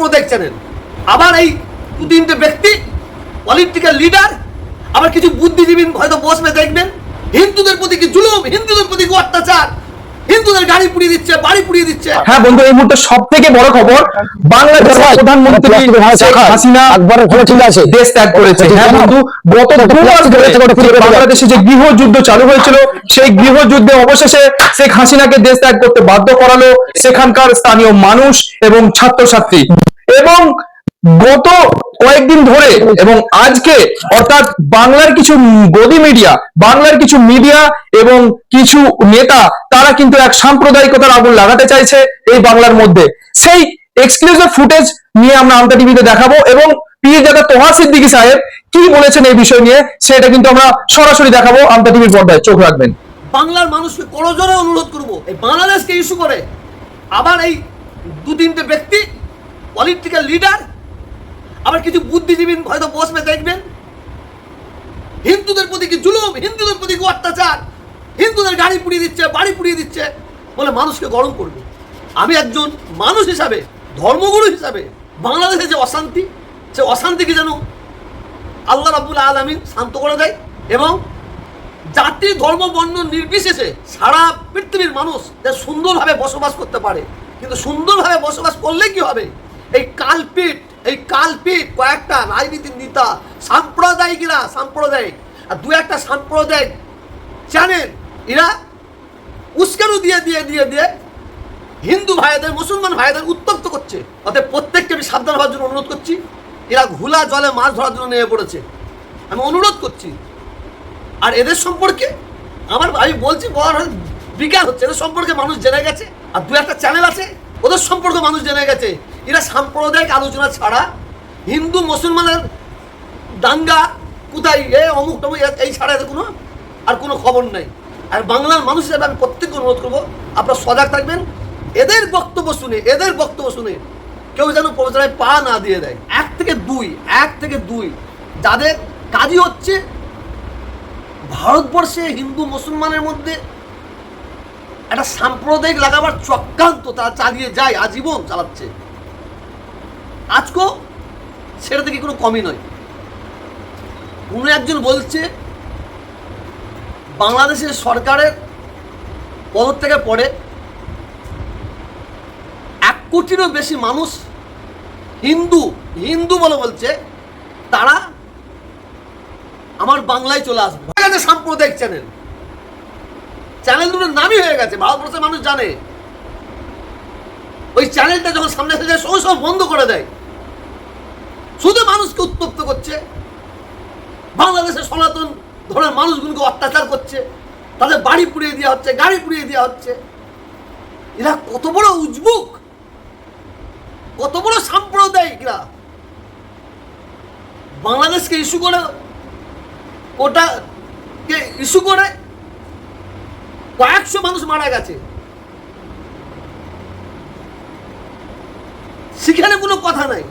সাম্প্রদায়িক চ্যানেল আবার এই দু তিনটে ব্যক্তি পলিটিক্যাল লিডার আবার কিছু বুদ্ধিজীবী হয়তো বসবে দেখবেন। হিন্দুদের প্রতি কি জুলুম? হিন্দুদের প্রতি কি অত্যাচার? হিন্দুদের গাড়ি পুড়িয়ে দিচ্ছে বাড়ি পুড়িয়ে দিচ্ছে। হ্যাঁ বন্ধু এই মুহূর্তে সব থেকে বড় খবর বাংলাদেশের প্রধানমন্ত্রী শেখ হাসিনা ঘরে আছে। দেশ ত্যাগ করেছে। হ্যাঁ বন্ধু গত দু মাস ধরে বাংলাদেশে যে গৃহযুদ্ধ চালু হয়েছিল সেই গৃহযুদ্ধে অবশেষে শেখ হাসিনাকে দেশ ত্যাগ করতে বাধ্য করালো সেখানকার স্থানীয় মানুষ এবং ছাত্রছাত্রী। এবং গত কয়েকদিন ধরে এবং আজকে অর্থাৎ বাংলার কিছু গদি মিডিয়া বাংলার কিছু মিডিয়া এবং কিছু নেতা, তারা কিন্তু এক সাম্প্রদায়িকতার আগুন লাগাতে চাইছে এই বাংলার মধ্যে। সেই এক্সক্লুসিভ ফুটেজ নিয়ে আমরা আমতা টিভিতে দেখাবো এবং পীরজাদা তোহা সিদ্দিকী সাহেব কি বলেছেন এই বিষয় নিয়ে, সেটা কিন্তু আমরা সরাসরি দেখাবো আমতা টিভির পর্দায়। চোখ রাখবেন। বাংলার মানুষকে করজোরে অনুরোধ করব, এই বাংলাদেশকে ইস্যু করে। আবার এই দু তিনটে ব্যক্তি পলিটিক্যাল লিডার আবার কিছু বুদ্ধিজীবী হয়তো বসবে দেখবেন? হিন্দুদের প্রতি কি জুলুম? হিন্দুদের প্রতি কি অত্যাচার? হিন্দুদের গাড়ি পুড়িয়ে দিচ্ছে, বাড়ি পুড়িয়ে দিচ্ছে বলে মানুষকে গরম করবে। আমি একজন মানুষ হিসাবে, ধর্মগুরু হিসাবে বাংলাদেশে যে অশান্তি, সে অশান্তিকে যেন আল্লাহ রাবুল আলমিন শান্ত করে দেয় এবং জাতি, ধর্ম, বর্ণ নির্বিশেষে সারা পৃথিবীর মানুষ যে সুন্দরভাবে বসবাস করতে পারে। কিন্তু সুন্দরভাবে বসবাস করলে কি হবে? এই কালপিট এই কালপিট কয়েকটা রাজনীতির নেতা সাম্প্রদায়িকরা, সাম্প্রদায়িক। আর দু একটা সাম্প্রদায়িক চ্যানেল, এরা উস্কানো দিয়ে দিয়ে দিয়ে দিয়ে হিন্দু ভাইদের, মুসলমান ভাইদের উত্তপ্ত করছে। অতএব প্রত্যেককে আমি সাবধান হওয়ার জন্য অনুরোধ করছি, এরা ঘোলা জলে মাছ ধরার জন্য নেমে পড়েছে। আমি অনুরোধ করছি, আর এদের সম্পর্কে আমার, আমি বলছি, বলার বিজ্ঞান হচ্ছে, এদের সম্পর্কে মানুষ জেনে গেছে, আর দু একটা চ্যানেল আছে, ওদের সম্পর্কে মানুষ জেনে গেছে। এরা সাম্প্রদায়িক আলোচনা ছাড়া হিন্দু, মুসলমানের দাঙ্গা কোথায়, এ, অমুক টমুক এই ছাড়া এদের কোনো আর কোনো খবর নেই। আর বাংলার মানুষ হিসেবে আমি প্রত্যেককে অনুরোধ করব, আপনারা সজাগ থাকবেন। এদের বক্তব্য শুনে, এদের বক্তব্য শুনে কেউ যেন প্রচারায় পা না দিয়ে দেয়। এক থেকে দুই, এক থেকে দুই। যাদের কাজই হচ্ছে ভারতবর্ষে হিন্দু, মুসলমানের মধ্যে একটা সাম্প্রদায়িক লাগাবার চক্রান্ত তারা চালিয়ে যায়, আজীবন চালাচ্ছে। আজকেও সেটা থেকে কোনো কমই নয়। কোনো একজন বলছে, বাংলাদেশের সরকারের পদত্যাগে পরে এক কোটিরও বেশি মানুষ হিন্দু হিন্দু বলে বলছে, তারা আমার বাংলায় চলে আসবে। হয়ে গেছে সাম্প্রদায়িক চ্যানেল। চ্যানেল দুটোর নামই হয়ে গেছে, ভারতবর্ষের মানুষ জানে। ওই চ্যানেলটা যখন সামনে এসে যায় সঙ্গে বন্ধ করে দেয়। শুধু মানুষকে উত্তপ্ত করছে। বাংলাদেশের সনাতন ধরনের মানুষগুলোকে অত্যাচার করছে। তাদের বাড়ি পুড়িয়ে দেওয়া হচ্ছে, গাড়ি পুড়িয়ে দেওয়া হচ্ছে। এরা কত বড় উজবুক, কত বড় সাম্প্রদায়িকরা বাংলাদেশকে ইস্যু করে ওটাকে ইস্যু করে কয়েকশো মানুষ মারা গেছে। সেখানে কোনো কথা নাই।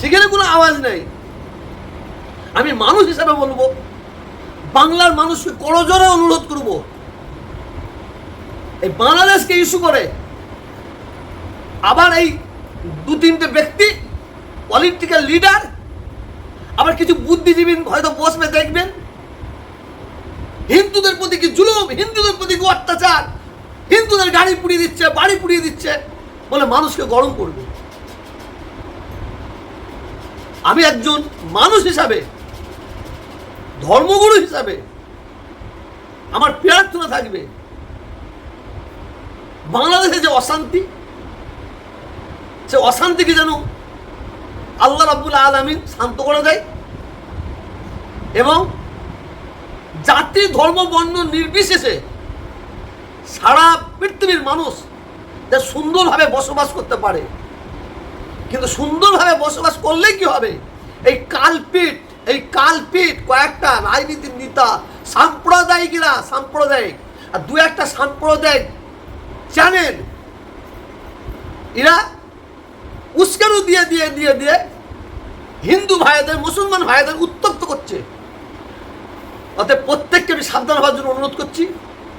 সেখানে কোনো আওয়াজ নাই। আমি মানুষ হিসাবে বলব, বাংলার মানুষকে করজোরে অনুরোধ করব। এই বাংলাদেশকে ইস্যু করে আবার এই দু তিনটে ব্যক্তি পলিটিক্যাল লিডার আবার কিছু বুদ্ধিজীবী হয়তো বসবে দেখবেন। হিন্দুদের প্রতি কি জুলুম? হিন্দুদের প্রতি কি অত্যাচার? হিন্দুদের গাড়ি পুড়িয়ে দিচ্ছে, বাড়ি পুড়িয়ে দিচ্ছে বলে মানুষকে গরম করবে। আমি একজন মানুষ হিসাবে, ধর্মগুরু হিসাবে আমার প্রার্থনা থাকবে। বাংলাদেশে যে অশান্তি, সে অশান্তিকে যেন আল্লাহ রাবুল আলমিন শান্ত করে দেয় এবং জাতি, ধর্ম, বর্ণ নির্বিশেষে সারা পৃথিবীর মানুষ যে সুন্দরভাবে বসবাস করতে পারে। কিন্তু সুন্দরভাবে বসবাস করলে কি হবে? এই কালপিট এই কালপিট কয়েকটা রাজনীতির নেতা সাম্প্রদায়িকরা, সাম্প্রদায়িক। আর দু একটা সাম্প্রদায়িক চ্যানেল এরা উস্কানো দিয়ে দিয়ে দিয়ে দিয়ে হিন্দু ভাইদের, মুসলমান ভাইদের উত্তপ্ত করছে। অতএব প্রত্যেককে আমি সাবধান হওয়ার জন্য অনুরোধ করছি।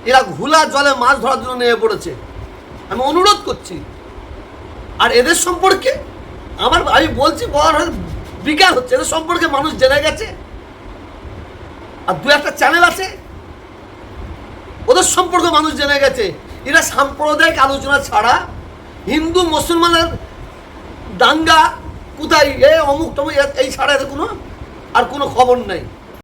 এরা ঘোলা জলে মাছ ধরার জন্য নেমে পড়েছে। আমি অনুরোধ করছি। আর এদের সম্পর্কে আমার আমি বলছি, বলার বিকাশ হচ্ছে এদের সম্পর্কে মানুষ জেনে গেছে। আর দু একটা চ্যানেল আছে। ওদের সম্পর্কে মানুষ জেনে গেছে। এরা সাম্প্রদায়িক আলোচনা ছাড়া হিন্দু, মুসলমানের দাঙ্গা, কোথায় এ অমুক টমুক এই ছাড়া এদের কোনো আর কোনো খবর নেই।